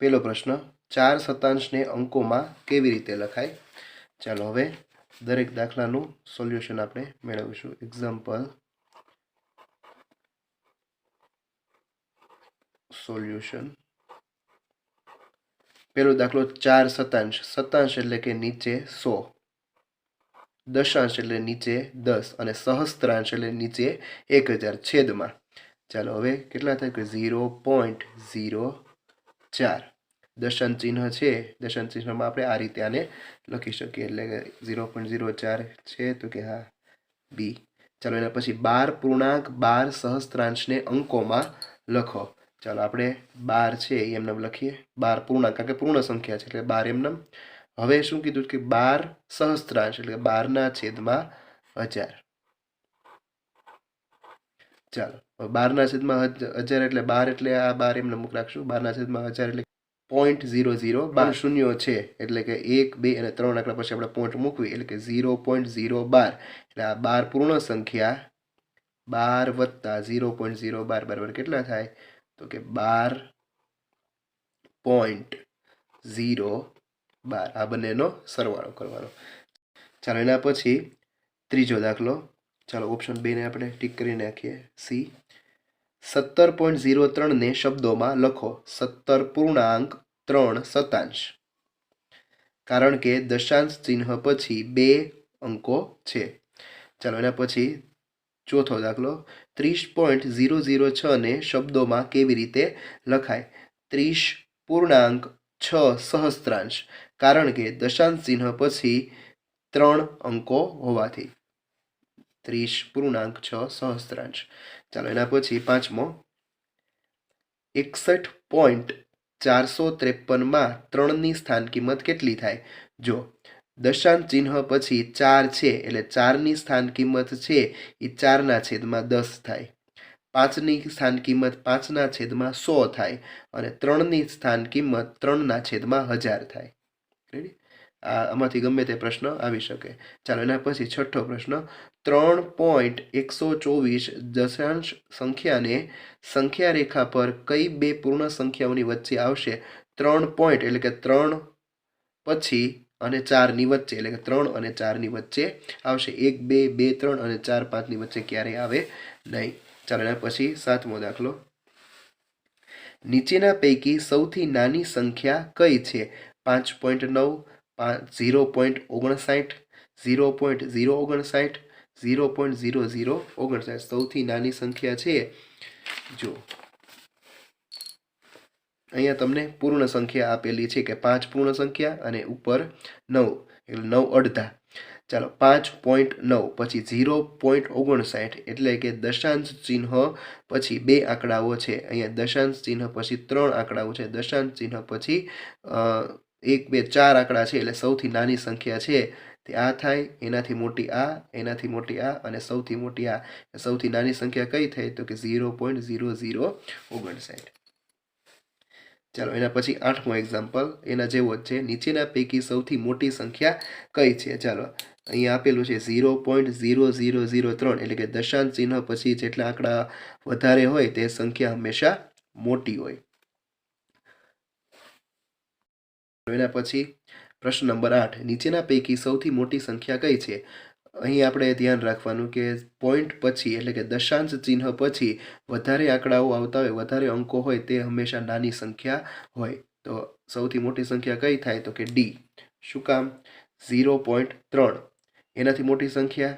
પહેલો પ્રશ્ન, ચાર સતાંશને અંકોમાં કેવી રીતે લખાય? ચાલો હવે દરેક દાખલાનું સોલ્યુશન આપણે મેળવીશું. Example solution. પહેલો દાખલો, ચાર સતાંશ સતાંશ એટલે કે નીચે સો. દશાંશ એટલે નીચે દસ અને સહસ્ત્રાંશ એટલે નીચે એક હજાર છેદમાં. ચાલો હવે કેટલા થાય? કે ઝીરો પોઈન્ટ ઝીરો ચાર. દર્શન ચિહ્ન છે દર્શન ચિહ્નમાં આપણે આ રીતે આને લખી શકીએ. એટલે કે ઝીરો પોઈન્ટ ઝીરો ચાર છે, તો કે હા, બી. ચાલો એના પછી બાર પૂર્ણાંક, બાર સહસ્ત્રાંશને અંકોમાં લખો. ચાલો આપણે બાર છે, એ એમને લખીએ. બાર પૂર્ણાંક, કારણ કે પૂર્ણ સંખ્યા છે, એટલે બાર એમને હવે શું કીધું કે બાર સહસ્ત્રાંશ, એટલે બારના છેદમાં હજાર. ચાલો. બારના છેદમાં હજ- હજાર એટલે બાર એટલે આ બાર એમને મૂક રાખશું. બારના છેદમાં હજાર એટલે પોઈન્ટ ઝીરો ઝીરો બાર શૂન્યો છે એટલે કે એક બે અને ત્રણ આંકડા પછી આપણે પોઈન્ટ મૂકવી એટલે કે ઝીરો પોઈન્ટ ઝીરો બાર. એટલે આ બાર પૂર્ણ સંખ્યા બાર વત્તા ઝીરો પોઈન્ટ ઝીરો બાર બરાબર કેટલા થાય? તો કે બાર પોઈન્ટ ઝીરો બાર. આ બંનેનો સરવાળો કરવાનો. ચાલો એના પછી ત્રીજો દાખલો. ચાલો ઓપ્શન બેને આપણે ટીક કરી નાખીએ. સી. સત્તર પોઈન્ટ ઝીરો ત્રણને શબ્દોમાં લખો સત્તર પૂર્ણાંક ત્રણ સતાંશ કારણ કે દશાંશ ચિહ્ન પછી બે અંકો છે. ચાલો એના પછી ચોથો દાખલો. ત્રીસ પોઈન્ટ ઝીરો ઝીરો છને શબ્દોમાં કેવી રીતે લખાય? ત્રીસ પૂર્ણાંક છ સહસ્ત્રાંશ. કારણ કે દશાંશ ચિહ્ન પછી ત્રણ અંકો હોવાથી. ત્રીસ પૂર્ણાંક છ સહસ્ત્રાંશ ચાલો એના પછી પાંચમો એકસઠ પોઈન્ટ ચારસો ત્રેપનમાં ત્રણની સ્થાન કિંમત કેટલી થાય? જો દશાંત ચિહ્ન પછી ચાર છે, એટલે ચારની સ્થાન કિંમત છે એ ચારના છેદમાં દસ થાય. પાંચની સ્થાન કિંમત પાંચના છેદમાં સો થાય અને ત્રણની સ્થાન કિંમત ત્રણના છેદમાં હજાર થાય. રેડી આ આમાંથી ગમે તે પ્રશ્ન આવી શકે. ચાલો, એના પછી છઠ્ઠો પ્રશ્ન. ત્રણ પોઈન્ટ એકસો ચોવીસ દશાંશ સંખ્યાને સંખ્યા રેખા પર કઈ બે પૂર્ણ સંખ્યાઓની વચ્ચે આવશે? ત્રણ પોઈન્ટ એટલે કે ત્રણ પછી અને ચારની વચ્ચે એટલે કે ત્રણ અને ચારની વચ્ચે આવશે. એક, બે બે, ત્રણ અને ચાર પાંચની વચ્ચે ક્યારેય આવે નહીં? ચાલો, એના પછી સાતમો દાખલો. નીચેના પૈકી સૌથી નાની સંખ્યા કઈ છે? પાંચ પોઈન્ટ નવ ઝીરો પોઈન્ટ ઓગણસાઠ, ઝીરો પોઈન્ટ ઝીરો ઓગણસાઠ, ઝીરો પોઈન્ટ ઝીરો ઝીરો ઓગણસાઠ. સૌથી નાની સંખ્યા છે. જો. અહીંયા તમને પૂર્ણ સંખ્યા આપેલી છે કે પાંચ પૂર્ણ સંખ્યા અને ઉપર નવ, એટલે નવ અડધા. ચાલો, પાંચ પોઈન્ટ નવ, પછી ઝીરો પોઈન્ટ ઓગણસાઠ, એટલે કે દશાંશ ચિહ્ન, પછી બે આંકડાઓ છે. અહીંયા દશાંશ ચિહ્ન, પછી ત્રણ આંકડાઓ છે. દશાંશ ચિહ્ન, પછી એક બે ચાર આંકડા છે એટલે સૌથી નાની સંખ્યા છે તે આ થાય, એનાથી મોટી આ, એનાથી મોટી આ અને સૌથી મોટી આ. સૌથી નાની સંખ્યા કઈ થઈ તો કે ઝીરો પોઈન્ટ ઝીરો ઝીરો ઓગણસાઠ. ચાલો, એના પછી આઠમો એક્ઝામ્પલ એના જેવો જ છે. નીચેના પૈકી સૌથી મોટી સંખ્યા કઈ છે? ચાલો, અહીંયા આપેલું છે zero point zero zero zero ત્રણ એટલે કે દશાંત ચિહ્ન પછી જેટલા આંકડા વધારે હોય તે સંખ્યા હંમેશા મોટી હોય. એના પછી પ્રશ્ન નંબર આઠ, નીચેના પૈકી સૌથી મોટી સંખ્યા કઈ છે? અહીં આપણે ધ્યાન રાખવાનું કે પોઈન્ટ પછી એટલે કે દશાંશ ચિહ્ન પછી વધારે આંકડાઓ આવતા હોય, વધારે અંકો હોય તે હંમેશા નાની સંખ્યા હોય. તો સૌથી મોટી સંખ્યા કઈ થાય? તો કે ડી શું કામ? ઝીરો પોઈન્ટ ત્રણ. એનાથી મોટી સંખ્યા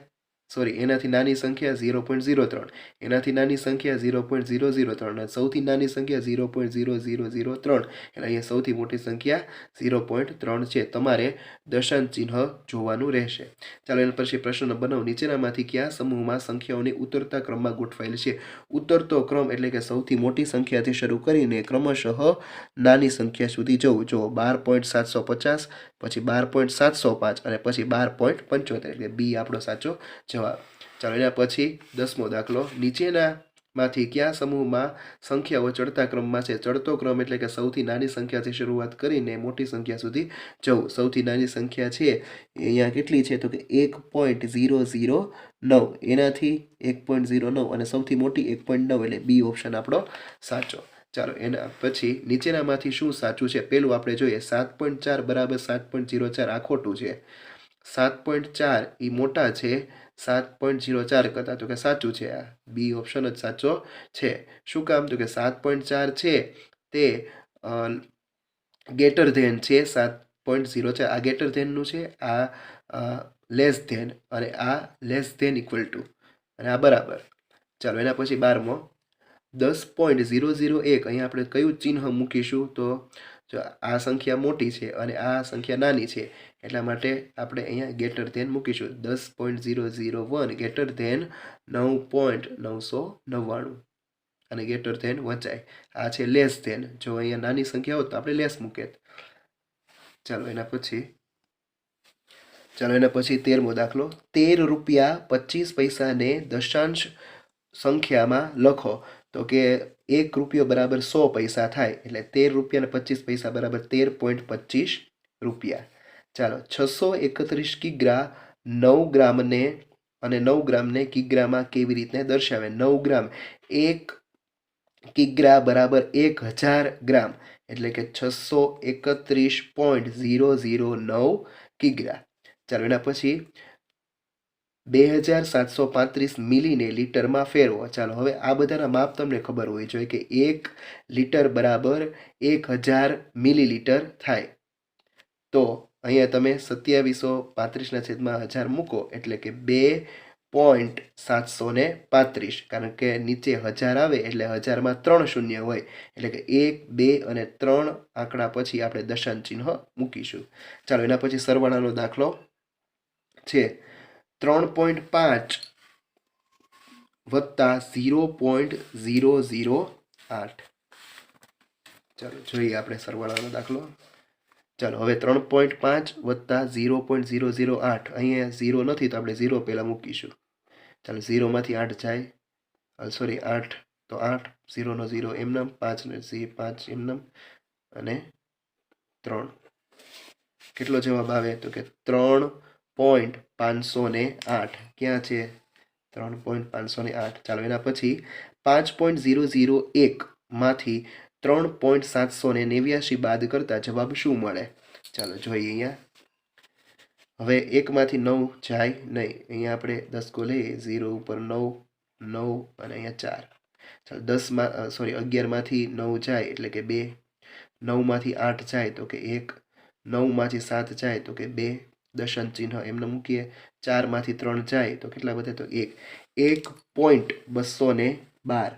સોરી, એનાથી નાની સંખ્યા ઝીરો પોઈન્ટ ઝીરો ત્રણ. એનાથી નાની સંખ્યા ઝીરો પોઈન્ટ ઝીરો ઝીરો ત્રણ અને સૌથી નાની સંખ્યા zero point zero zero zero ત્રણ. એટલે અહીંયા સૌથી મોટી સંખ્યા ઝીરો પોઈન્ટ ત્રણ છે. તમારે દર્શન ચિહ્ન જોવાનું રહેશે. ચાલો, એના પછી પ્રશ્ન નંબર નવ. નીચેનામાંથી કયા સમૂહમાં સંખ્યાઓની ઉતરતા ક્રમમાં ગોઠવાયેલ છે? ઉતરતો ક્રમ એટલે કે સૌથી મોટી સંખ્યાથી શરૂ કરીને ક્રમશઃ નાની સંખ્યા સુધી જવું. જો બાર પોઈન્ટ સાતસો પચાસ પછી બાર પોઈન્ટ સાતસો પાંચ અને પછી બાર પોઈન્ટ પંચોતેર એટલે બી આપણો સાચો જવાબ. ચાલો એના પછી દસમો દાખલો. નીચેનામાંથી કયા સમૂહમાં સંખ્યાઓ ચડતા ક્રમમાં છે? ચડતો ક્રમ એટલે કે સૌથી નાની સંખ્યાથી શરૂઆત કરીને મોટી સંખ્યા સુધી જવું. સૌથી નાની સંખ્યા છે અહીંયા કેટલી છે? તો કે એક પોઈન્ટ ઝીરો ઝીરો નવ. એનાથી એક પોઈન્ટ ઝીરો નવ અને સૌથી મોટી એક પોઈન્ટ નવ એટલે બી ઓપ્શન આપણો સાચો. ચાલો એના પછી નીચેનામાંથી શું સાચું છે? પહેલું આપણે જોઈએ, સાત પોઈન્ટ ચાર બરાબર સાત પોઈન્ટ ઝીરો ચાર આ ખોટું છે. સાત પોઈન્ટ ચાર એ મોટા છે, સાત પોઈન્ટ ઝીરો ચાર કરતાં તો કે સાચું છે આ. બી ઓપ્શન જ સાચો છે. શું કામ? તો કે સાત પોઈન્ટ ચાર છે, તે ગેટર ધેન છે, સાત પોઈન્ટ ઝીરો ચાર. આ ગેટર ધેનનું છે, આ લેસ ધેન અને આ લેસ ધેન ઇક્વલ ટુ. અને આ બરાબર. ચાલો એના પછી બારમો. દસ પોઈન્ટ ઝીરો ઝીરો એક. અહીંયા આપણે કયું ચિહ્ન મૂકીશું તો જો આ સંખ્યા મોટી છે અને આ સંખ્યા નાની છે, એટલા માટે આપણે અહીંયા ગેટર ધેન મૂકીશું. દસ point zero zero one greater than નવ પોઈન્ટ નવસો નવ્વાણું. અને ગેટર ધેન વચાય. આ છે લેસ ધેન જો અહીંયા નાની સંખ્યા હોત તો આપણે લેસ મૂકે ચાલો એના પછી, ચાલો એના પછી તેરમો દાખલો. તેર રૂપિયા પચીસ પૈસાને દશાંશ સંખ્યામાં લખો. તો કે એક રૂપિયો બરાબર સો પૈસા થાય, એટલે તેર રૂપિયા અને પચીસ પૈસા બરાબર તેર પોઈન્ટ પચીસ રૂપિયા. ચાલો, છસો એકત્રીસ કિગ્રા નવ ગ્રામને અને નવ ગ્રામને કિગ્રામાં કેવી રીતે દર્શાવે? નવ ગ્રામ. એક કિગ્રા બરાબર એક હજાર ગ્રામ, એટલે કે છસો એકત્રીસ પોઈન્ટ ઝીરો ઝીરો નવ કિગ્રા. ચાલો, એના પછી બે હજાર સાતસો પાંત્રીસ મિલીને લીટરમાં ફેરવો ચાલો, હવે આ બધાના માપ તમને ખબર હોવી જોઈએ કે એક લીટર બરાબર એક હજાર મિલીલીટર થાય. તો અહીંયા તમે સત્યાવીસો પાંત્રીસના છેદમાં હજાર મૂકો, એટલે કે બે પોઈન્ટ સાતસો ને પાંત્રીસ. કારણ કે નીચે હજાર આવે એટલે હજારમાં ત્રણ શૂન્ય હોય. એટલે કે એક, બે અને ત્રણ આંકડા પછી આપણે દશાંશ ચિહ્ન મૂકીશું. ચાલો, એના પછી સરવાળાનો દાખલો છે. ત્રણ પોઈન્ટ પાંચ વત્તા ઝીરો પોઈન્ટ ઝીરો ઝીરો આઠ. ચાલો, જોઈએ આપણે સરવાળાનો દાખલો. ચાલો, હવે ત્રણ પોઈન્ટ પાંચ વત્તા ઝીરો પોઈન્ટ ઝીરો ઝીરો આઠ. અહીંયા ઝીરો નથી, તો આપણે ઝીરો પહેલાં મૂકીશું. ચાલો, ઝીરોમાંથી આઠ જાય. સોરી, આઠ, તો આઠ, ઝીરોનો ઝીરો એમનમ પાંચ ને ઝી પાંચ એમનમ અને ત્રણ. કેટલો જવાબ આવે? તો કે ત્રણ પોઈન્ટ પાંચસો ને આઠ. ક્યાં છે? ત્રણ પોઈન્ટ પાંચસો ને આઠ. ચાલો, એના પછી પાંચ પોઈન્ટ ઝીરો ઝીરો એકમાંથી ત્રણ પોઈન્ટ સાતસો ને નેવ્યાસી બાદ કરતાં જવાબ શું મળે? ચાલો, જોઈએ અહીંયા. હવે એકમાંથી નવ જાય નહીં. અહીંયા આપણે દસકો લઈએ. ઝીરો ઉપર નવ નવ અને અહીંયા ચાર. ચાલો, દસમાં સોરી, અગિયારમાંથી નવ જાય એટલે કે બે. નવમાંથી આઠ જાય તો કે એક. નવમાંથી સાત જાય તો કે બે. દશાંશ ચિહ્ન એમને મૂકીએ, ચારમાંથી ત્રણ જાય તો કેટલા વધે? તો એક. એક પોઈન્ટ બસો ને બાર.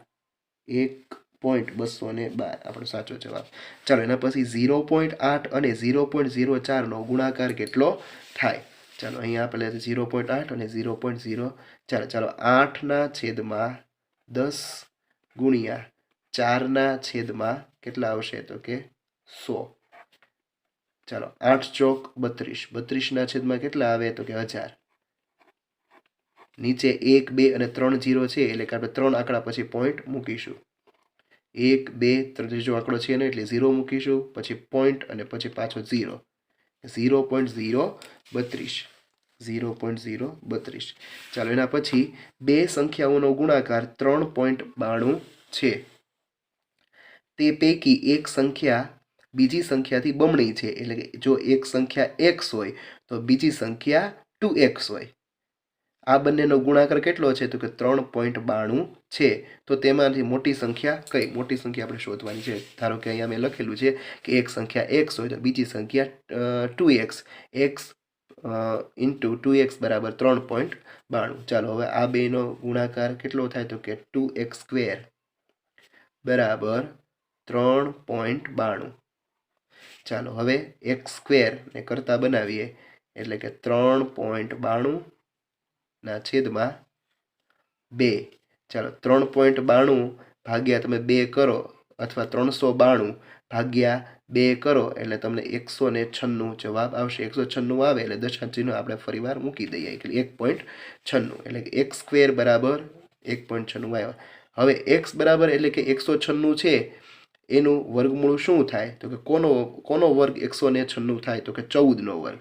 એક પોઈન્ટ બસો ને બાર. આપણો સાચો જવાબ. ચાલો, એના પછી ઝીરો પોઈન્ટ આઠ અને ઝીરો પોઈન્ટ ઝીરો ચારનો ગુણાકાર કેટલો થાય? ચાલો, અહીંયા આપણે ઝીરો પોઈન્ટ આઠ અને ઝીરો પોઈન્ટ ઝીરો ચાર. ચાલો, આઠના છેદમાં દસ ગુણ્યા ચારના છેદમાં કેટલા આવશે? તો કે સો. ચાલો, આઠ ચોક બત્રીસ. બત્રીસના છેદમાં કેટલા આવે? તો કે હજાર. નીચે એક, બે અને ત્રણ જીરો છે, એટલે કે આપણે ત્રણ આંકડા પછી પોઈન્ટ મૂકીશું. એક, બે ત્રીજો આંકડો છે ને, એટલે ઝીરો મૂકીશું, પછી પોઈન્ટ અને પછી પાછો ઝીરો. ઝીરો પોઈન્ટ ઝીરો બત્રીસ. ઝીરો પોઈન્ટ ઝીરો બત્રીસ. ચાલો, એના પછી બે સંખ્યાઓનો ગુણાકાર ત્રણ પોઈન્ટ બાણું છે. તે પૈકી એક સંખ્યા બીજી સંખ્યાથી બમણી છે. એટલે કે જો એક સંખ્યા એક્સ હોય, તો બીજી સંખ્યા ટુ એક્સ હોય. આ બંનેનો ગુણાકાર કેટલો છે? તો કે ત્રણ પોઈન્ટ બાણું છે. તો તેમાંથી મોટી સંખ્યા કઈ? મોટી સંખ્યા આપણે શોધવાની છે. ધારો કે અહીંયા મેં લખેલું છે કે એક સંખ્યા એક્સ હોય, તો બીજી સંખ્યા two x. X into two x બરાબર ત્રણ પોઈન્ટ બાણું. ચાલો, હવે આ બેનો ગુણાકાર કેટલો થાય? તો કે ટુ એક્સ સ્ક્વેર બરાબર ત્રણ પોઈન્ટ બાણું. ચાલો હવે એક સ્ક્વેરને કરતા બનાવીએ. એટલે કે ત્રણ પોઈન્ટ બાણુંના છેદમાં બે. ચાલો ત્રણ પોઈન્ટ બાણું ભાગ્યા તમે બે કરો અથવા ત્રણસો બાણું ભાગ્યા બે કરો એટલે તમને એકસો ને છન્નું જવાબ આવશે. એકસો છન્નું આવે એટલે દશાંશ આપણે ફરીવાર મૂકી દઈએ. એટલે એક પોઈન્ટ છન્નું. એટલે કે એક સ્ક્વેર બરાબર એક પોઈન્ટ છન્નું આવ્યા. હવે એક્સ બરાબર એટલે કે એકસો છન્નું છે. એનું વર્ગમૂળ શું થાય? તો કે કોનો કોનો વર્ગ એકસો ને છન્નું થાય? તો કે ચૌદનો વર્ગ.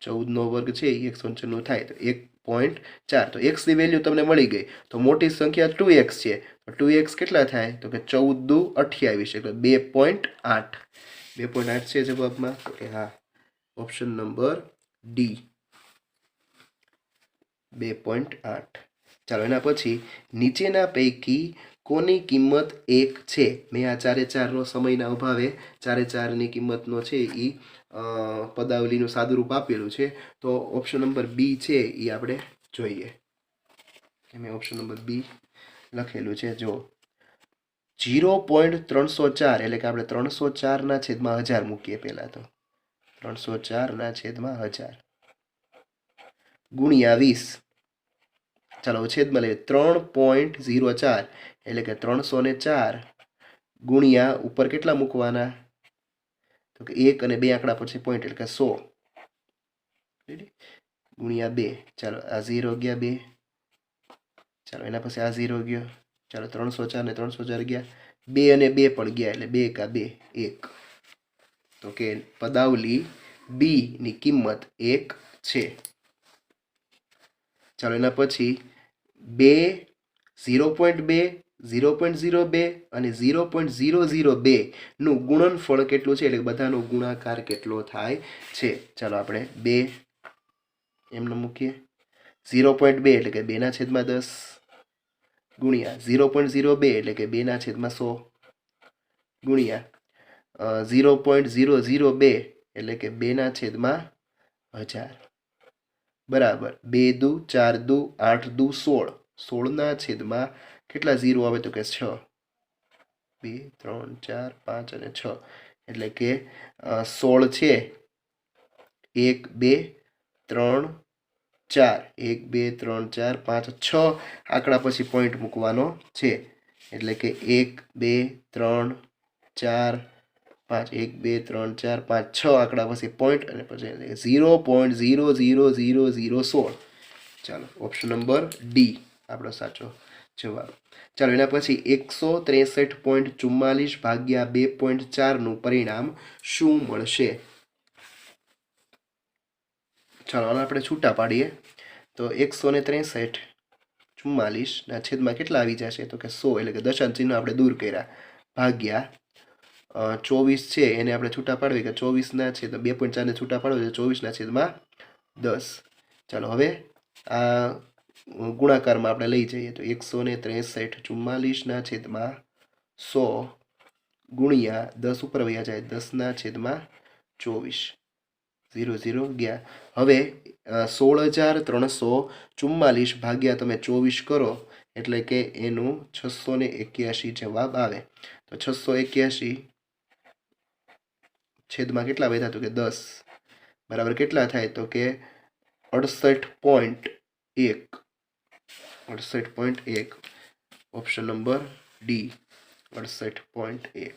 ચૌદનો વર્ગ છે એ એકસો છન્નું થાય. તો એક પોઈન્ટ ચાર. તો એક્સની વેલ્યુ તમને મળી ગઈ. તો મોટી સંખ્યા ટુ એક્સ છે. તો ટુ એક્સ કેટલા થાય? તો કે ચૌદ દુ અઠ્યાવીસ એટલે બે પોઈન્ટ આઠ. બે પોઈન્ટ આઠ છે જવાબમાં? તો કે હા. ઓપ્શન નંબર ડી બે પોઈન્ટ આઠ. ચાલો એના પછી નીચેના પૈકી કોની કિંમત એક છે? મેં આ ચારે ચારનો સમયના અભાવે ચારે ચારની કિંમતનો છે એ પદાવલીનું સાદુરૂપ આપેલું છે. તો ઓપ્શન નંબર બી છે એ આપણે જોઈએ. મેં ઓપ્શન નંબર બી લખેલું છે. જો જીરો પોઈન્ટ ત્રણસો ચાર એટલે કે આપણે ત્રણસો ચારના છેદમાં હજાર મૂકીએ પહેલાં તો. ત્રણસો ચારના છેદમાં હજાર. ગુણ્યા વીસ. ચાલો છેદમાં લઈએ. ત્રણ પોઈન્ટ ઝીરો ચાર. એટલે કે ત્રણસો ને ચાર ગુણ્યા ઉપર કેટલા મૂકવાના? તો કે એક અને બે આંકડા પછી પોઈન્ટ એટલે કે સો. ગુણ્યા બે. ચાલો, આ ઝીરો ગયા બે. ચાલો, એના પછી આ ઝીરો ગયો. ચાલો ત્રણસો ચાર ને ત્રણસો ચાર ગયા. બે અને બે પણ ગયા એટલે બે કા બે, એક. તો કે પદાવલી બી ની કિંમત એક છે. ચાલો, એના પછી બે ઝીરો પોઈન્ટ બે ઝીરો પોઈન્ટ ઝીરો બે અને ઝીરો પોઈન્ટ ઝીરો ઝીરો બેનું ગુણનફળ કેટલું છે? એટલે બધાનો ગુણાકાર કેટલો થાય છે? ચાલો આપણે બે એમને મૂકીએ. ઝીરો પોઈન્ટ બે એટલે કે બેના છેદમાં દસ ગુણ્યા ઝીરો પોઈન્ટ ઝીરો બે એટલે કે બેના છેદમાં સો ગુણ્યા ઝીરો પોઈન્ટ ઝીરો ઝીરો બે એટલે કે બેના છેદમાં હજાર. બરાબર. બે દુ, ચાર દુ, આઠ દુ, સોળ. સોળના છેદમાં કેટલા ઝીરો આવે તો કે છ? બે, ત્રણ, ચાર, પાંચ અને છ. એટલે કે સોળ છે. એક, બે, ત્રણ, ચાર. એક, બે, ત્રણ, ચાર, પાંચ, છ. આંકડા પછી પોઈન્ટ મૂકવાનો છે. એટલે કે એક, બે, ત્રણ, ચાર, પાંચ. એક, બે, ત્રણ, ચાર, પાંચ, છ આંકડા પછી પોઈન્ટ અને પછી zero point zero zero zero zero સોળ. ચાલો ઓપ્શન નંબર ડી આપણો સાચો જવાબ ચાલો, એના પછી એકસો ત્રેસઠ પોઈન્ટ ચુમ્માલીસ ભાગ્યા બે પોઈન્ટ ચારનું પરિણામ શું મળશે? ચાલો, આને આપણે છૂટા પાડીએ. તો એકસો ને ત્રેસઠ ચુમ્માલીસના છેદમાં કેટલા આવી જશે? તો કે સો, એટલે કે દશાંશ આપણે દૂર કર્યા. ભાગ્યા ચોવીસ છે, એને આપણે છૂટા પાડવી કે ચોવીસના છેદ બે પોઈન્ટ ચારને છૂટા પાડવી ચોવીસના છેદમાં દસ. ચાલો, હવે આ ગુણાકારમાં આપણે લઈ જઈએ તો એકસો ને ત્રેસઠ ચુમ્માલીસના છેદમાં સો ગુણ્યા દસ ઉપર વયા જાય દસના છેદમાં ચોવીસ. ઝીરો ઝીરો, ગયા. હવે સોળ હજાર ત્રણસો ચુમ્માલીસ ભાગ્યા તમે ચોવીસ કરો, એટલે કે એનું છસો ને એક્યાસી જવાબ આવે. તો છસો એક્યાસી છેદમાં કેટલા વધ્યા તો કે દસ? બરાબર કેટલા થાય તો કે અડસઠ પોઈન્ટ એક અડસઠ પોઈન્ટ એક. ઓપ્શન નંબર ડી અડસઠ પોઈન્ટ એક.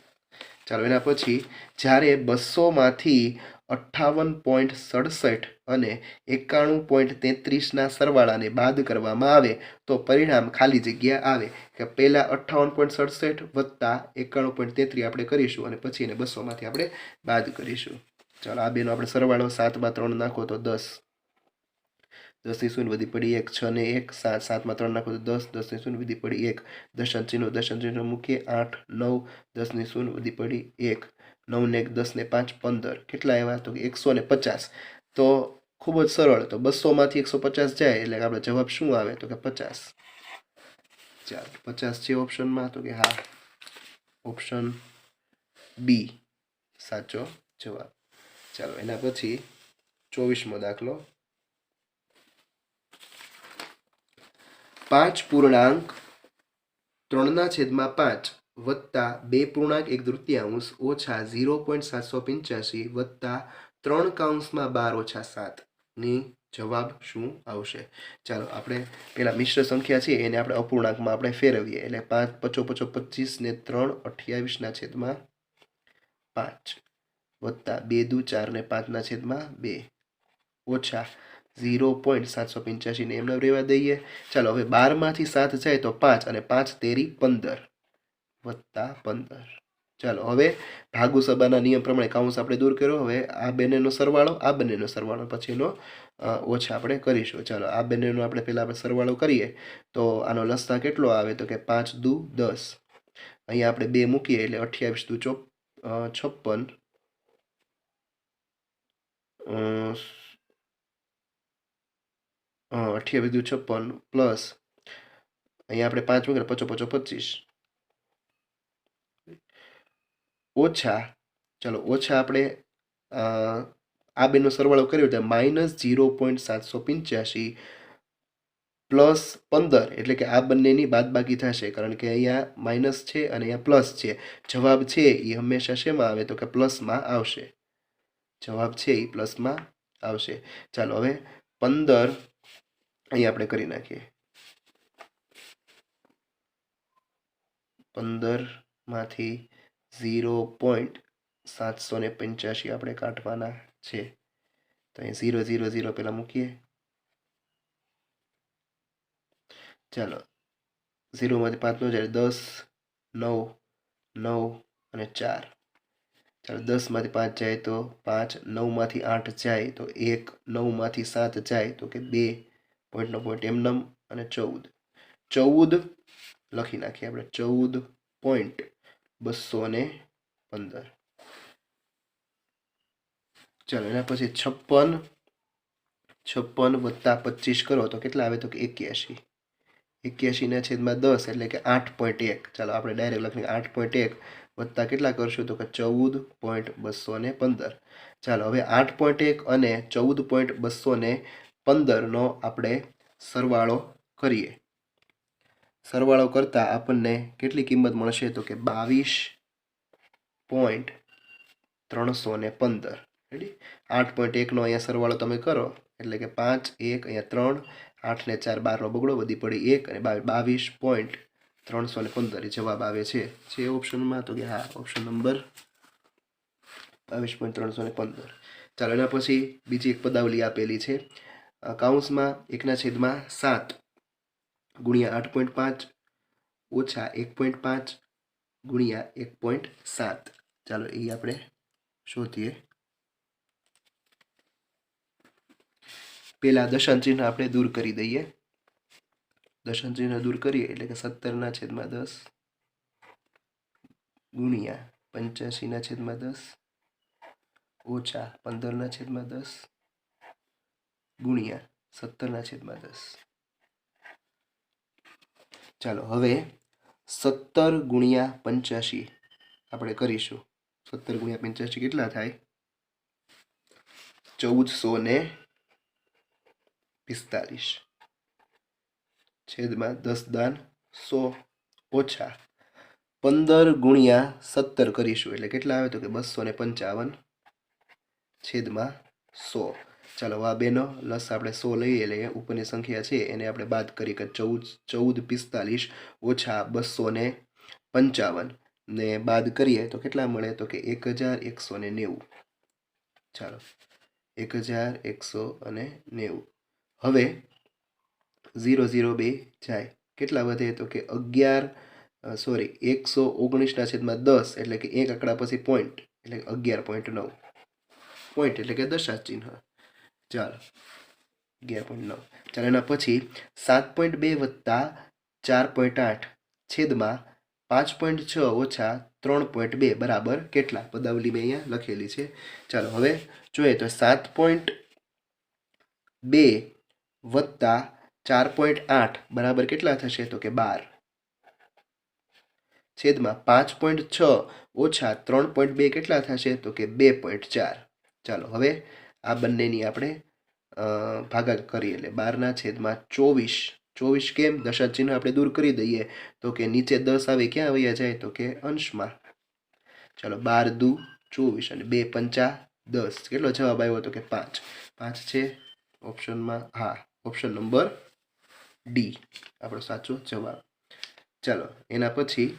ચાલો એના પછી, જ્યારે બસોમાંથી અઠ્ઠાવન પોઈન્ટ સડસઠ અને એકાણું પોઈન્ટ તેત્રીસના સરવાળાને બાદ કરવામાં આવે, તો પરિણામ ખાલી જગ્યા આવે કે પહેલાં અઠ્ઠાવન પોઈન્ટ સડસઠ વત્તા એકાણું પોઈન્ટ તેત્રીસ આપણે કરીશું અને પછી એને બસોમાંથી આપણે બાદ કરીશું. ચાલો આ બેનો આપણે સરવાળો સાતમાં ત્રણ નાખો તો દસ. દસની શૂન્ય વધી પડી એક, છ ને એક, સાત, સાતમાં ત્રણ નાખો તો દસ દસની શૂન્ય વધી પડી એક. દશાંશ ચિહ્નો દશાંશ ચિહ્નો મૂકીએ, આઠ, નવ દસની શૂન્ય વધી પડી એક. નવ ને એક, દસ ને પાંચ, પંદર. કેટલા એવા તો કે એકસો ને પચાસ. તો ખૂબ જ સરળ. તો બસોમાંથી એકસો પચાસ જાય એટલે આપણે જવાબ શું આવે? તો કે પચાસ. ચાલો પચાસ છે ઓપ્શનમાં તો કે હા. ઓપ્શન બી સાચો જવાબ. ચાલો, એના પછી ચોવીસમો દાખલો. પાંચ પૂર્ણાંક ત્રણના છેદમાં પાંચ વત્તા બે પૂર્ણાંક એક તૃતીયાંશ ઓછા ઝીરો પોઈન્ટ સાતસો પંચ્યાસી વત્તા ત્રણ કાઉન્સમાં બાર ઓછા સાતની જવાબ શું આવશે? ચાલો, આપણે પેલા મિશ્ર સંખ્યા છે એને આપણે અપૂર્ણાંકમાં આપણે ફેરવીએ. એટલે પાંચ પચો પચો પચીસ ને ત્રણ અઠ્યાવીસના છેદમાં પાંચ વત્તા બે દુ ચાર ને પાંચના છેદમાં બે. ઓછા ઝીરો પોઈન્ટ સાતસો પંચ્યાસીને એમને રહેવા દઈએ. ચાલો, હવે બારમાંથી સાત જાય તો પાંચ અને પાંચ તેરી પંદર. વત્તા પંદર. ચાલો, હવે ભાગુ સભાના નિયમ પ્રમાણે કાઉન્સ આપણે દૂર કર્યો. હવે આ બંનેનો સરવાળો, આ બંનેનો સરવાળો પછીનો ઓછા આપણે કરીશું. ચાલો, આ બંનેનો આપણે પહેલાં આપણે સરવાળો કરીએ. તો આનો લસતા કેટલો આવે? તો કે પાંચ દુ દસ. અહીંયા આપણે બે મૂકીએ એટલે અઠ્યાવીસ દુ ચોપ છપ્પન. અઠ્યાવીસ દુ છપ્પન પ્લસ અહીંયા આપણે પાંચ વગેરે પચો પચો પચીસ. ઓછા, ચાલો ઓછા આપણે આ બેનો સરવાળો કર્યો તો માઇનસ ઝીરો પોઈન્ટ સાતસો પંચ્યાસી પ્લસ પંદર, એટલે કે આ બંનેની બાદબાકી થશે, કારણ કે અહીંયા માઇનસ છે અને અહીંયા પ્લસ છે. જવાબ છે એ હંમેશા શેમાં આવે? તો કે પ્લસમાં આવશે. જવાબ છે એ પ્લસમાં આવશે. ચાલો હવે પંદર અહીં આપણે કરી નાખીએ. પંદરમાંથી ઝીરો પોઈન્ટ સાતસો ને પંચ્યાસી આપણે કાઢવાના છે. તો અહીં ઝીરો ઝીરો ઝીરો પહેલાં મૂકીએ. ચાલો. ઝીરોમાંથી પાંચનો જાય દસ, નવ નવ અને ચાર. ચાલો દસમાંથી પાંચ જાય તો પાંચ નવમાંથી આઠ જાય તો એક નવમાંથી સાત જાય તો કે બે પોઈન્ટનો પોઈન્ટ એમનમ અને ચૌદ. ચૌદ લખી નાખીએ આપણે, ચૌદ પોઈન્ટ બસો ને પંદર. ચાલો, એના પછી છપ્પન છપ્પન વત્તા પચીસ કરો તો કેટલા આવે તો કે એક્યાસી એક્યાસીના છેદમાં દસ એટલે કે આઠ પોઈન્ટ એક. ચાલો, આપણે ડાયરેક્ટ લખીએ આઠ પોઈન્ટ એક વત્તા કેટલા કરશું તો કે ચૌદ પોઈન્ટ બસો પંદર. ચાલો, હવે આઠ પોઈન્ટ એક અને ચૌદ પોઈન્ટ બસો પંદરનો આપણે સરવાળો કરીએ. સરવાળો કરતાં આપણને કેટલી કિંમત મળશે તો કે બાવીસ પોઈન્ટ ત્રણસો ને પંદર. રેડી આઠ પોઈન્ટ એકનો અહીંયા સરવાળો તમે કરો, એટલે કે પાંચ, એક, અહીંયા ત્રણ, આઠ ને ચાર, બારનો બગડો વધી પડી એક અને બાવીસ પોઈન્ટ ત્રણસો ને પંદર જવાબ આવે છે. જે ઓપ્શનમાં? તો કે હા, ઓપ્શન નંબર બાવીસ પોઈન્ટ ત્રણસો ને પંદર. ચાલો, એના પછી બીજી એક પદાવલી આપેલી છે. કાઉન્સમાં એકના છેદમાં સાત ગુણ્યા આઠ પોઈન્ટ પાંચ ઓછા એક પોઈન્ટ પાંચ ગુણ્યા એક પોઈન્ટ સાત. ચાલો એ આપણે શોધીએ. પહેલાં દશાંશ ચિહ્ન આપણે દૂર કરી દઈએ. દશાંશ ચિહ્ન દૂર કરીએ એટલે કે સત્તરના છેદમાં દસ ગુણ્યા પંચ્યાસીના છેદમાં દસ ઓછા પંદરના છેદમાં દસ ગુણ્યા સત્તરના છેદમાં દસ. ચાલો, હવે સત્તર ગુણ્યા પંચ્યાસી આપણે કરીશું. સત્તર ગુણ્યા પંચ્યાસી કેટલા થાય? ચૌદસો ને પિસ્તાલીસ. છેદમાં દસ દાન સો ઓછા પંદર ગુણ્યા સત્તર કરીશું. એટલે કેટલા આવે તો કે બસો ને પંચાવન છેદમાં સો. ચાલો આ બેનો લસ આપણે સો લઈએ એટલે ઉપરની સંખ્યા છે, એને આપણે બાદ કરી કે ચૌદ ચૌદ પિસ્તાલીસ ઓછા બસો ને પંચાવન. ને બાદ કરીએ તો કેટલા મળે? તો કે એક હજાર એકસો ને નેવું. ચાલો, એક હજાર એકસો અને નેવું. હવે ઝીરો ઝીરો બે જાય. કેટલા વધે? તો કે અગિયાર સોરી, એકસો ઓગણીસના છેદમાં દસ, એટલે કે એક આંકડા પછી પોઈન્ટ એટલે અગિયાર પોઈન્ટ નવ. પોઈન્ટ એટલે કે દશા ચિહ્ન ચાલો અગિયાર પોઈન્ટ નવ. ચાલો એના પછી સાત પોઈન્ટ બે વત્તા ચાર પોઈન્ટ આઠ. છેદમાં પાંચ પોઈન્ટ છ ઓછા ત્રણ પોઈન્ટ બે. બરાબર? કેટલા? પદાવલી મેં અહીંયા લખેલી છે. ચાલો, હવે જોઈએ તો સાત પોઈન્ટ બે વત્તા ચાર પોઈન્ટ આઠ. બરાબર કેટલા થશે? તો કે બાર. છેદમાં પાંચ પોઈન્ટ છ ઓછા ત્રણ પોઈન્ટ બે. કેટલા થશે? તો કે બે પોઈન્ટ ચાર. ચાલો, હવે આ બંનેની આપણે ભાગા કરીએ. એટલે બારના છેદમાં ચોવીસ. ચોવીસ કેમ? દશાચિહ્ન આપણે દૂર કરી દઈએ. તો કે નીચે દસ આવે, ક્યાં વયા જાય? તો કે અંશમાં. ચાલો, બાર દુ ચોવીસ અને બે પંચા દસ. કેટલો જવાબ આવ્યો? તો કે પાંચ. પાંચ છે ઓપ્શનમાં, હા, ઓપ્શન નંબર ડી. આપણો સાચો જવાબ. ચાલો, એના પછી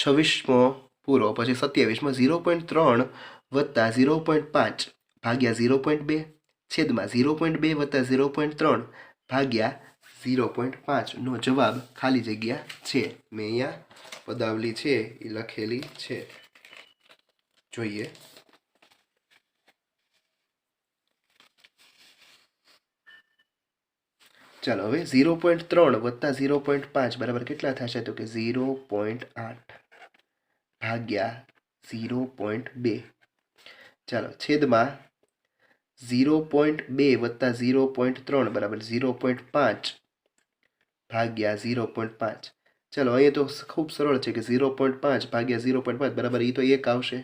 છવ્વીસમો પૂરો, પછી સત્યાવીસમાં ઝીરો પોઈન્ટ ત્રણ વત્તા ઝીરો પોઈન્ટ પાંચ ભાગ્યા ઝીરો પોઈન્ટ બે, છેદમાં ઝીરો પોઈન્ટ બે વત્તા ઝીરો પોઈન્ટ ત્રણ ભાગ્યા ઝીરો પોઈન્ટ પાંચનો જવાબ ખાલી જગ્યા છે. મેં અહીંયા પદાવલી છે, એ લખેલી છે. જોઈએ. ચાલો હવે ઝીરો પોઈન્ટ ત્રણ વત્તા ઝીરો પોઈન્ટ પાંચ બરાબર કેટલા થશે? તો કે ઝીરો પોઈન્ટ આઠ. ભાગ્યા ઝીરો પોઈન્ટ બે. ચાલો, છેદમાં ઝીરો પોઈન્ટ બે વત્તા ઝીરો પોઈન્ટ ત્રણ બરાબર ઝીરો પોઈન્ટ પાંચ ભાગ્યા ઝીરો પોઈન્ટ પાંચ. ચાલો, અહીંયા તો ખૂબ સરળ છે કે ઝીરો પોઈન્ટ પાંચ ભાગ્યા ઝીરો પોઈન્ટ પાંચ બરાબર એ તો એક આવશે.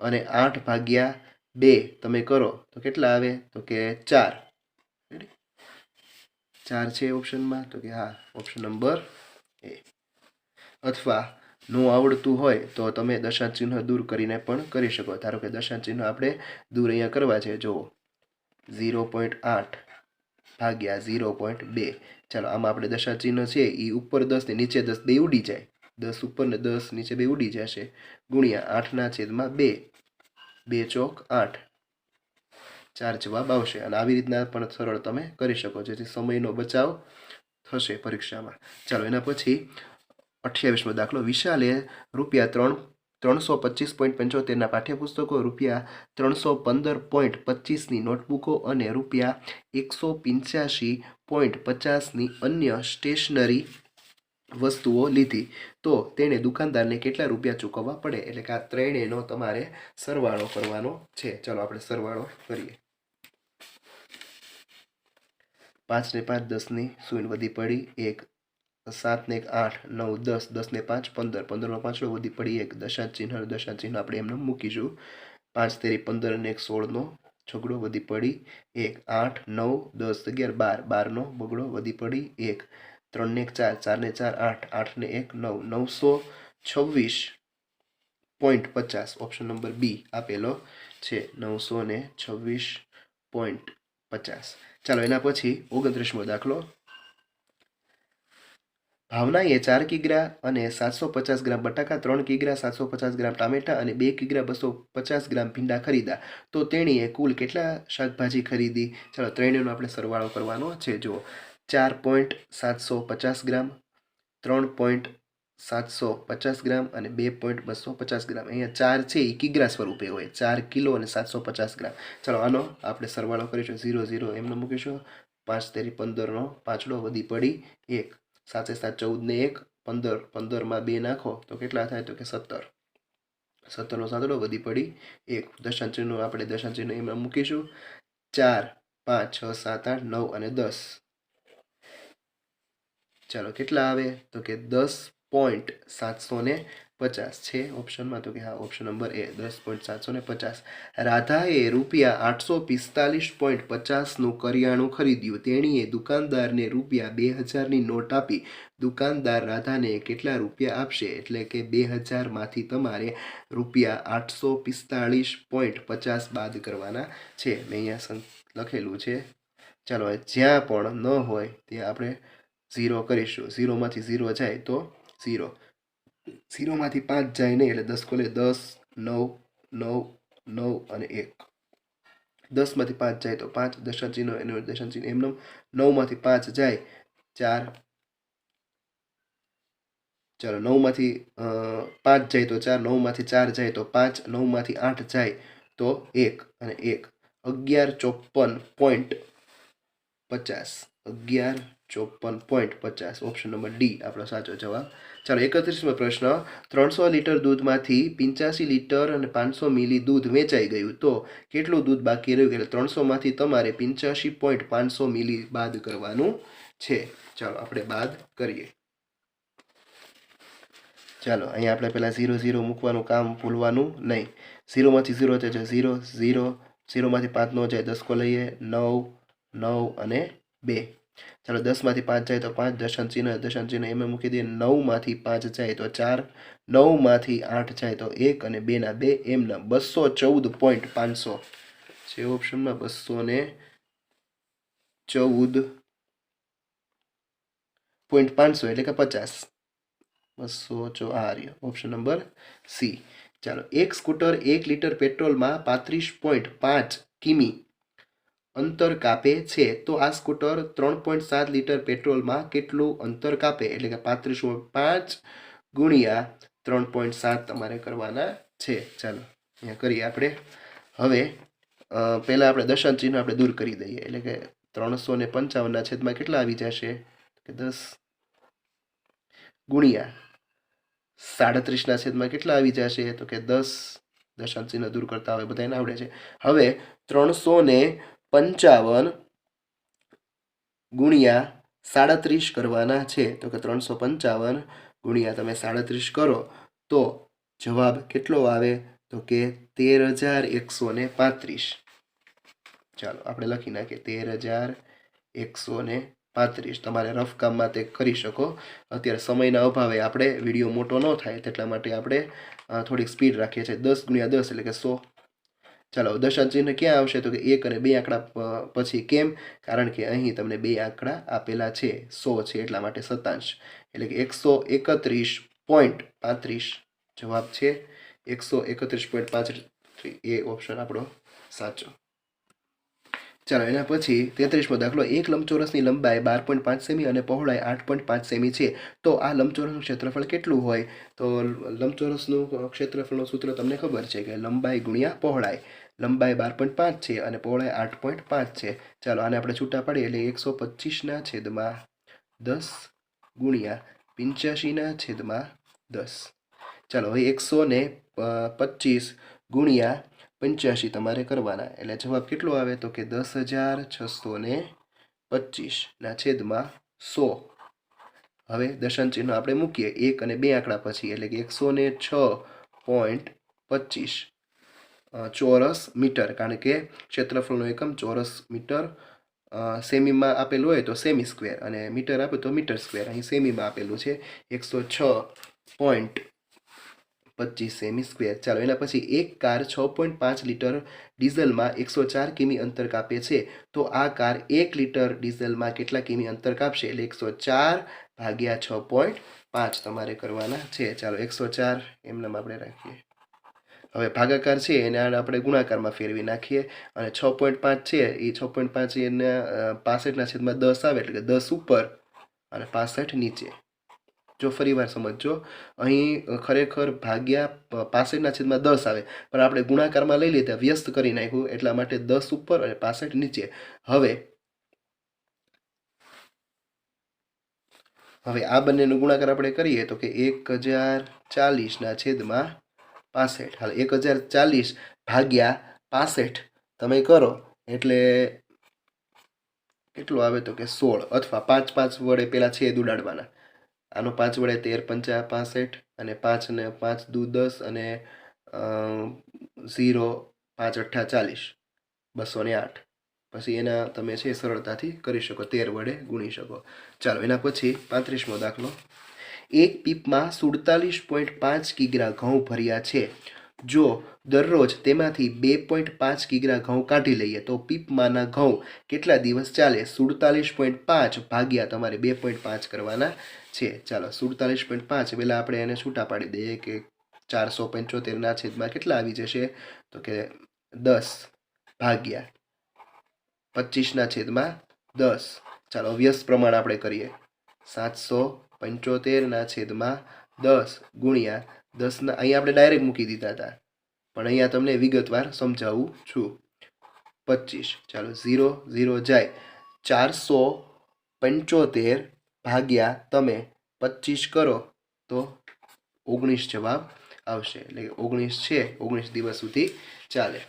અને આઠ ભાગ્યા બે તમે કરો તો કેટલા આવે? તો કે ચાર. ચાર છે ઓપ્શનમાં તો કે હા ઓપ્શન નંબર એ અથવા નો આવડતું હોય તો તમે દશાંશ ચિહ્ન દૂર કરીને પણ કરી શકો. ધારો કે દશાંશ ચિહ્ન આપણે દૂર અહીંયા કરવા છે, જુઓ. ઝીરો પોઈન્ટ આઠ ભાગ્યા ઝીરો પોઈન્ટ બે. ચાલો, આમાં આપણે દશાંશ ચિહ્ન છે એ ઉપર દસ ને નીચે દસ બે ઉડી જાય. દસ ઉપર ને દસ નીચે બે ઉડી જશે. ગુણ્યા આઠના છેદમાં બે. બે ચોક આઠ. ચાર જવાબ આવશે. અને આવી રીતના પણ સરળ તમે કરી શકો, જેથી સમયનો બચાવ થશે પરીક્ષામાં. ચાલો, એના પછી અઠ્યાવીસમો દાખલો. વિશાલે રૂપિયા ત્રણ, ત્રણસો પચીસ પોઈન્ટ પંચોતેરના પાઠ્યપુસ્તકો, રૂપિયા ત્રણસો પંદર પોઈન્ટ પચીસની નોટબુકો અને રૂપિયા એકસો પંચ્યાસી પોઈન્ટ પચાસની અન્ય સ્ટેશનરી વસ્તુઓ લીધી. તો તેણે દુકાનદારને કેટલા રૂપિયા ચૂકવવા પડે? એટલે કે આ ત્રણેયનો તમારે સરવાળો કરવાનો છે. ચાલો આપણે સરવાળો કરીએ. પાંચ ને પાંચ, દસની શૂન્ય વધી પડી. એક સાત ને એક આઠ, નવ, દસ દસ ને પાંચ, પંદર, પંદરનો પાંચડો વધી પડી એક. દશા ચિહ્ન દશા ચિહ્ન આપણે એમને મૂકીશું પાંચ તેરી પંદર અને એક સોળનો છગડો વધી પડી એક. આઠ, નવ, દસ, અગિયાર, બાર. બારનો બગડો વધી પડી એક. ત્રણ ને એક, ચાર. ચાર ને ચાર, આઠ. આઠ ને એક, નવ. નવસો છવ્વીસ પોઈન્ટ પચાસ. ઓપ્શન નંબર બી આપેલો છે. નવસો ને છવ્વીસ પોઈન્ટ પચાસ. ચાલો એના પછી ઓગણત્રીસમો દાખલો. ભાવનાએ ચાર કિગ્રા અને સાતસો પચાસ ગ્રામ બટાકા, ત્રણ કિગ્રા, સાતસો પચાસ ગ્રામ ટામેટા અને બે કિગ્રા બસો પચાસ ગ્રામ ભીંડા ખરીદા. તો તેણીએ કુલ કેટલા શાકભાજી ખરીદી? ચાલો, ત્રણેયનો આપણે સરવાળો કરવાનો છે જો ચાર પોઈન્ટ સાતસો પચાસ ગ્રામ, ત્રણ પોઈન્ટ સાતસો પચાસ ગ્રામ અને બે પોઈન્ટ બસો પચાસ ગ્રામ. અહીંયા ચાર છે એ કિગ્રા સ્વરૂપે હોય. ચાર કિલો અને સાતસો પચાસ ગ્રામ. ચાલો, આનો આપણે સરવાળો કરીશું. Zero zero. એમને મૂકીશું. પાંચ તેરી પંદરનો. પાછળો વધી પડી. એક સાતે સાત ચૌદ ને એક, પંદર, પંદરમાં બે નાખો, તો કેટલા થાય? તો કે સત્તર. સત્તરનો સાતડો વધી પડી એક. દશાંશ ચિહ્નો આપણે દશાંશ ચિહ્ન એમાં મૂકીશું. ચાર, પાંચ, છ, સાત, આઠ, નવ અને દસ. ચાલો, કેટલા આવે? તો કે દસ પોઈન્ટ સાતસો ને પચાસ છે ઓપ્શનમાં તો કે હા ઓપ્શન નંબર એ દસ પોઈન્ટ સાતસો ને પચાસ. રાધાએ રૂપિયા આઠસો પિસ્તાલીસ પોઈન્ટ પચાસનું કરિયાણું ખરીદ્યું. તેણીએ દુકાનદારને રૂપિયા બે હજારની નોટ આપી. દુકાનદાર રાધાને કેટલા રૂપિયા આપશે? એટલે કે બે હજારમાંથી તમારે રૂપિયા આઠસો પિસ્તાળીસ પોઈન્ટ પચાસ બાદ કરવાના છે. મેં અહીંયા લખેલું છે. ચાલો જ્યાં પણ ન હોય, ત્યાં આપણે ઝીરો કરીશું. ઝીરોમાંથી ઝીરો જાય તો ઝીરો ઝીરોમાંથી પાંચ જાય નહીં એટલે દસ કોલે દસ, નવ નવ નવ અને એક. દસમાંથી પાંચ જાય તો પાંચ દશાંશ ચિહ્નો એનો દશાંશ એમનો નવમાંથી પાંચ જાય ચાર. ચાલો, નવમાંથી પાંચ જાય તો ચાર, નવમાંથી ચાર જાય તો પાંચ, નવમાંથી આઠ જાય તો એક અને એક. અગિયાર ચોપન પોઈન્ટ પચાસ. અગિયાર ચોપન પોઈન્ટ પચાસ. ઓપ્શન નંબર ડી, આપણો સાચો જવાબ ચાલો, એકત્રીસમો પ્રશ્ન. ત્રણસો લીટર દૂધમાંથી પંચ્યાસી લીટર અને પાંચસો મિલી દૂધ વેચાઈ ગયું. તો કેટલું દૂધ બાકી રહ્યું? એટલે ત્રણસોમાંથી તમારે પંચ્યાસી પોઈન્ટ પાંચસો મિલી બાદ કરવાનું છે. ચાલો, આપણે બાદ કરીએ. ચાલો, અહીંયા આપણે પહેલાં ઝીરો ઝીરો મૂકવાનું, કામ ભૂલવાનું નહીં. ઝીરોમાંથી ઝીરો જાય છે ઝીરો ઝીરો. ઝીરોમાંથી પાંચનો જાય, દસકો લઈએ, નવ નવ અને બે. ચાલો દસમાંથી પાંચ જાય તો પાંચ દર્શન ચિહ્ન દર્શન ચિહ્ન એમાં મૂકી દઈએ. નવમાંથી પાંચ જાય તો ચાર, નવમાંથી આઠ જાય તો એક અને બેના બે, એમના બસો ચૌદ પોઈન્ટ પાંચસો. છે ઓપ્શનમાં બસો ને ચૌદ પોઈન્ટ પાંચસો એટલે કે પચાસ. બસો ચો આ રહ્યો. Option number C. ચાલો એક સ્કૂટર એક લીટર પેટ્રોલમાં પાંત્રીસ પોઈન્ટ પાંચ કિમી અંતર કાપે છે, તો આ સ્કૂટર ત્રણ પોઈન્ટ સાત લીટર પેટ્રોલમાં કેટલું અંતર કાપે? એટલે કે પાંત્રીસ પાંચ ગુણ્યા ત્રણ પોઈન્ટ સાત તમારે કરવાના છે. ચાલો, અહીંયા કરીએ આપણે. હવે પહેલાં આપણે દશાંશ ચિહ્ન આપણે દૂર કરી દઈએ. એટલે કે ત્રણસો ને પંચાવનના છેદમાં કેટલા આવી જશે? કે દસ ગુણ્યા સાડત્રીસના છેદમાં કેટલા આવી જશે? તો કે દસ દશાંશ ચિહ્ન દૂર કરતા હવે બધાને આવડે છે. હવે, ત્રણસો ને પંચાવન ગુણ્યા સાડત્રીસ કરવાના છે. તો કે ત્રણસો પંચાવન ગુણ્યા તમે સાડત્રીસ કરો, તો જવાબ કેટલો આવે? તો કે તેર હજાર એકસો ને પાંત્રીસ. ચાલો, આપણે લખી નાખીએ. તેર હજાર એકસો ને પાંત્રીસ. તમારે રફ કામમાં તે કરી શકો. અત્યારે સમયના અભાવે આપણે વીડિયો મોટો ન થાય, તેટલા માટે આપણે થોડીક સ્પીડ રાખીએ છીએ. દસ ગુણ્યા દસ એટલે કે સો. ચાલો દશાંશ ક્યાં આવશે? તો કે એક અને બે આંકડા પછી કેમ? કારણ કે અહીં તમને બે આંકડા આપેલા છે. સો છે, એટલા માટે સતાંશ એટલે કે એકસો એકત્રીસ પોઈન્ટ પાંત્રીસ જવાબ છે. એકસો એકત્રીસ પોઈન્ટ પાંત્રીસ એ ઓપ્શન આપણો સાચો. ચાલો, એના પછી તેત્રીસમો દાખલો. એક લંબચોરસની લંબાઈ બાર પોઈન્ટ પાંચ સેમી અને પહોળાઈ આઠ પોઈન્ટ પાંચ સેમી છે. તો આ લંબચોરસનું ક્ષેત્રફળ કેટલું હોય? તો લંબચોરસનું ક્ષેત્રફળનું સૂત્ર તમને ખબર છે કે લંબાઈ ગુણ્યા પહોળાઈ. લંબાઈ બાર પોઈન્ટ પાંચ છે અને પહોળાઈ આઠ પોઈન્ટ પાંચ છે. ચાલો આને આપણે છૂટા પાડીએ એટલે એકસો પચીસના છેદમાં દસ ગુણ્યા પંચ્યાસીના છેદમાં દસ. ચાલો હવે એકસો ને પચીસ ગુણ્યા પંચ્યાસી તમારે કરવાના. એટલે જવાબ કેટલો આવે? તો કે દસ હજાર છસો ને પચીસના છેદમાં સો. હવે દશાંશ ચિહ્ન આપણે મૂકીએ. એક અને બે આંકડા પછી એટલે કે એકસો ને છ પોઈન્ટ પચીસ. ચોરસ મીટર, કારણ કે ક્ષેત્રફળનો એકમ ચોરસ મીટર સેમીમાં આપેલું હોય તો સેમી સ્ક્વેર અને મીટર આપે તો મીટર સ્ક્વેર અહીં સેમીમાં આપેલું છે એકસો છ પોઈન્ટ પચીસ સેમી સ્ક્વેર ચાલો, એના પછી એક કાર છ પોઈન્ટ પાંચ લીટર ડીઝલમાં એકસો ચાર કિમી અંતર કાપે છે. તો આ કાર એક લીટર ડીઝલમાં કેટલા કિમી અંતર કાપશે? એટલે એકસો ચાર ભાગ્યા છ પોઈન્ટ પાંચ તમારે કરવાના છે. ચાલો, એકસો ચાર એમનામ આપણે રાખીએ. હવે ભાગાકાર છે એને આપણે ગુણાકારમાં ફેરવી નાખીએ અને છ પોઈન્ટ પાંચ છે, એ છ પોઈન્ટ પાંચ એના પાસઠના છેદમાં દસ આવે એટલે કે દસ ઉપર અને પાસઠ નીચે. જો ફરી વાર સમજજો, અહીં ખરેખર ભાગ્યા પાસઠના છેદમાં દસ આવે. પણ આપણે ગુણાકારમાં લઈ લીધા, વ્યસ્ત કરી નાખ્યું, એટલા માટે દસ ઉપર અને પાસઠ નીચે. હવે હવે આ બંનેનો ગુણાકાર આપણે કરીએ તો કે એક હજાર ચાલીસના છેદમાં પાસઠ. હાલ એક હજાર ચાલીસ ભાગ્યા પાસઠ. તમે કરો, એટલે કેટલું આવે તો કે સોળ અથવા પાંચ પાંચ વડે પેલા છેદ ઉડાડવાના આનો પાંચ વડે તેર પંચા પાસઠ અને પાંચ ને પાંચ દુ દસ અને ઝીરો પાંચ અઠ્ઠા ચાલીસ. બસો ને આઠ. પછી એના તમે છે સરળતાથી કરી શકો, તેર વડે ગુણી શકો. ચાલો, એના પછી પાંત્રીસમો દાખલો. એક પીપમાં સુડતાલીસ પોઈન્ટ પાંચ કિગ્રા ઘઉં ભર્યા છે. જો દરરોજ તેમાંથી બે પોઈન્ટ પાંચ કિગ્રા ઘઉં કાઢી લઈએ, તો પીપમાંના ઘઉં કેટલા દિવસ ચાલે? સુડતાલીસ પોઈન્ટ પાંચ ભાગ્યા તમારે બે પોઈન્ટ પાંચ કરવાના છે. ચાલો, સુડતાલીસ પોઈન્ટ પાંચ પહેલાં આપણે એને છૂટા પાડી દઈએ કે ચારસો પંચોતેરના છેદમાં કેટલા આવી જશે? તો કે દસ ભાગ્યા પચીસના છેદમાં દસ. ચાલો, વ્યસ્ત પ્રમાણ આપણે કરીએ. સાતસો પંચોતેરના છેદમાં દસ ગુણ્યા દસના અહીંયા આપણે ડાયરેક્ટ મૂકી દીધા હતા. પણ અહીંયા તમને વિગતવાર સમજાવું છું. પચીસ. ચાલો ઝીરો ઝીરો જાય. ચારસો પંચોતેર ભાગ્યા તમે પચીસ કરો તો ઓગણીસ જવાબ આવશે. એટલે ઓગણીસ છે, ઓગણીસ દિવસ સુધી ચાલે.